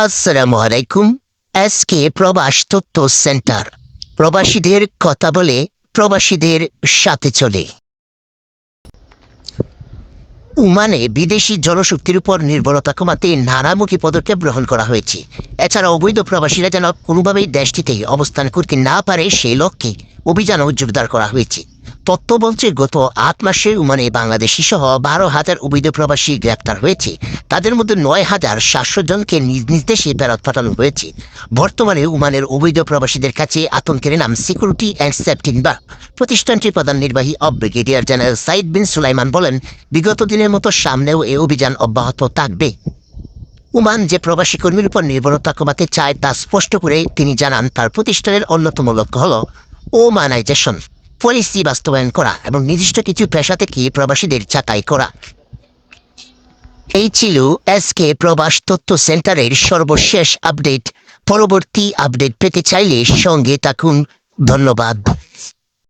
আসসালামু আলাইকুম এসকে প্রবাস তথ্য সেন্টার। প্রবাসীদের কথা বলে প্রবাসীদের সাথে চলে। উমানে বিদেশি জনশক্তির উপর নির্ভরতা কমাতে নানামুখী পদক্ষেপ গ্রহণ করা হয়েছে। এছাড়া অবৈধ প্রবাসীরা যেন কোনোভাবেই দেশটিতে অবস্থান করতে না পারে সেই লক্ষ্যে অভিযানও জোরদার করা হয়েছে। তথ্য বলছে গত আট মাসে ওমানে বাংলাদেশি সহ বারো হাজার অবৈধ প্রবাসী গ্রেপ্তার হয়েছে। তাদের মধ্যে নয় হাজার সাতশো জনকে নিজ নিজ দেশে ফেরত পাঠানো হয়েছে। বর্তমানে ওমানের অবৈধ প্রবাসীদের কাছে আতঙ্কের নাম সিকিউরিটি অ্যান্ড সেফটি বা প্রতিষ্ঠানটির প্রধান নির্বাহী অব ব্রিগেডিয়ার জেনারেল সাইদ বিন সুলাইমান বলেন, বিগত দিনের মতো সামনেও এই অভিযান অব্যাহত থাকবে। উমান যে প্রবাসী কর্মীর উপর নির্ভরতা কমাতে চায় তা স্পষ্ট করে তিনি জানান, তার প্রতিষ্ঠানের অন্যতম লক্ষ্য হল ওমানাইজেশন। পলিসি বাস্তবায়ন করা এবং নির্দিষ্ট কিছু পেশা থেকে প্রবাসীদের ছাঁটাই করা। এই ছিল এসকে প্রবাস তথ্য সেন্টারের সর্বশেষ আপডেট। পরবর্তী আপডেট পেতে চাইলে সঙ্গে থাকুন। ধন্যবাদ।